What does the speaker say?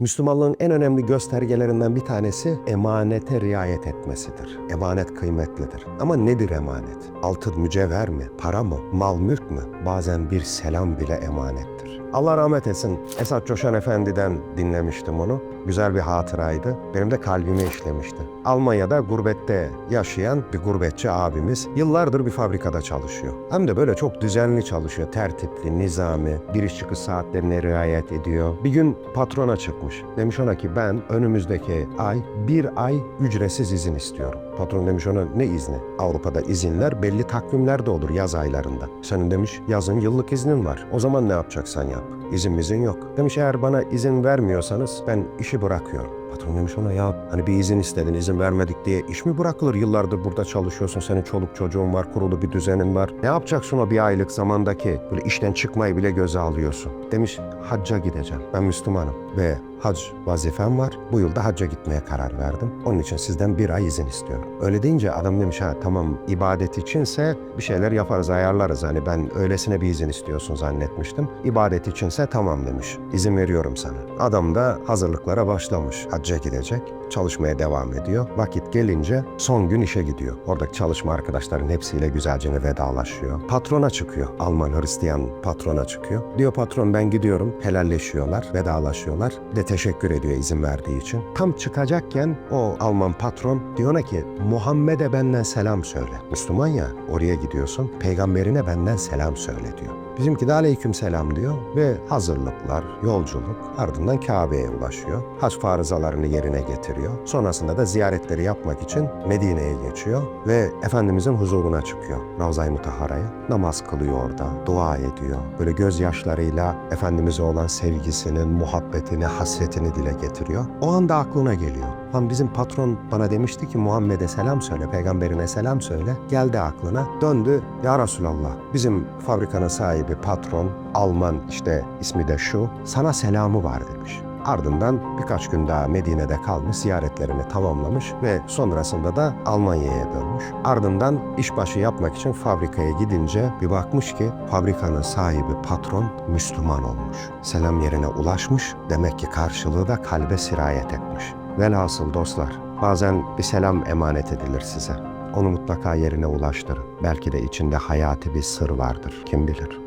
Müslümanlığın en önemli göstergelerinden bir tanesi emanete riayet etmesidir. Emanet kıymetlidir. Ama nedir emanet? Altın mücevher mi? Para mı? Mal mülk mü? Bazen bir selam bile emanettir. Allah rahmet etsin. Esat Coşan Efendi'den dinlemiştim onu. Güzel bir hatıraydı. Benim de kalbime işlemişti. Almanya'da gurbette yaşayan bir gurbetçi abimiz yıllardır bir fabrikada çalışıyor. Hem de böyle çok düzenli çalışıyor. Tertipli, nizami, giriş çıkış saatlerine riayet ediyor. Bir gün patrona çıkmış. Demiş ona ki ben önümüzdeki ay bir ay ücretsiz izin istiyorum. Patron demiş ona ne izni? Avrupa'da izinler belli takvimlerde olur yaz aylarında. Senin demiş yazın yıllık iznin var. O zaman ne yapacaksan yap. İzin mizin yok. Demiş eğer bana izin vermiyorsanız ben işi bırakıyorum. Patron demiş ona ya hani bir izin istedin izin vermedik diye iş mi bırakılır? Yıllardır burada çalışıyorsun senin çoluk çocuğun var kurulu bir düzenin var. Ne yapacaksın o bir aylık zamandaki böyle işten çıkmayı bile göze alıyorsun. Demiş hacca gideceğim ben Müslümanım ve hac vazifem var. Bu yılda hacca gitmeye karar verdim. Onun için sizden bir ay izin istiyorum. Öyle deyince adam demiş ha tamam ibadet içinse bir şeyler yaparız ayarlarız. Hani ben öylesine bir izin istiyorsun zannetmiştim. İbadet içinse tamam demiş. İzin veriyorum sana. Adam da hazırlıklara başlamış. Hacca gidecek. Çalışmaya devam ediyor. Vakit gelince son gün işe gidiyor. Oradaki çalışma arkadaşların hepsiyle güzelce vedalaşıyor. Patrona çıkıyor. Alman Hristiyan patrona çıkıyor. Diyor patron ben gidiyorum. Helalleşiyorlar, vedalaşıyorlar. Bir de teşekkür ediyor izin verdiği için. Tam çıkacakken o Alman patron diyor ona ki Muhammed'e benden selam söyle. Müslüman ya oraya gidiyorsun. Peygamberine benden selam söyle diyor. Bizimki de aleyküm selam diyor ve hazırlıklar, yolculuk ardından Kabe'ye ulaşıyor. Hac farızalarını yerine getiriyor. Sonrasında da ziyaretleri yapmak için Medine'ye geçiyor ve Efendimizin huzuruna çıkıyor. Ravza-i Mutahhara'ya. Namaz kılıyor orada, dua ediyor. Böyle gözyaşlarıyla Efendimiz'e olan sevgisinin, muhabbetini, hasretini dile getiriyor. O anda aklına geliyor. Lan bizim patron bana demişti ki Muhammed'e selam söyle, peygamberine selam söyle. Geldi aklına. Döndü. Ya Resulallah bizim fabrikanın sahibi patron, Alman işte ismi de şu. Sana selamı var demiş. Ardından birkaç gün daha Medine'de kalmış, ziyaretlerini tamamlamış ve sonrasında da Almanya'ya dönmüş. Ardından işbaşı yapmak için fabrikaya gidince bir bakmış ki fabrikanın sahibi patron Müslüman olmuş. Selam yerine ulaşmış, demek ki karşılığı da kalbe sirayet etmiş. Velhasıl dostlar, bazen bir selam emanet edilir size. Onu mutlaka yerine ulaştırın. Belki de içinde hayati bir sır vardır, kim bilir.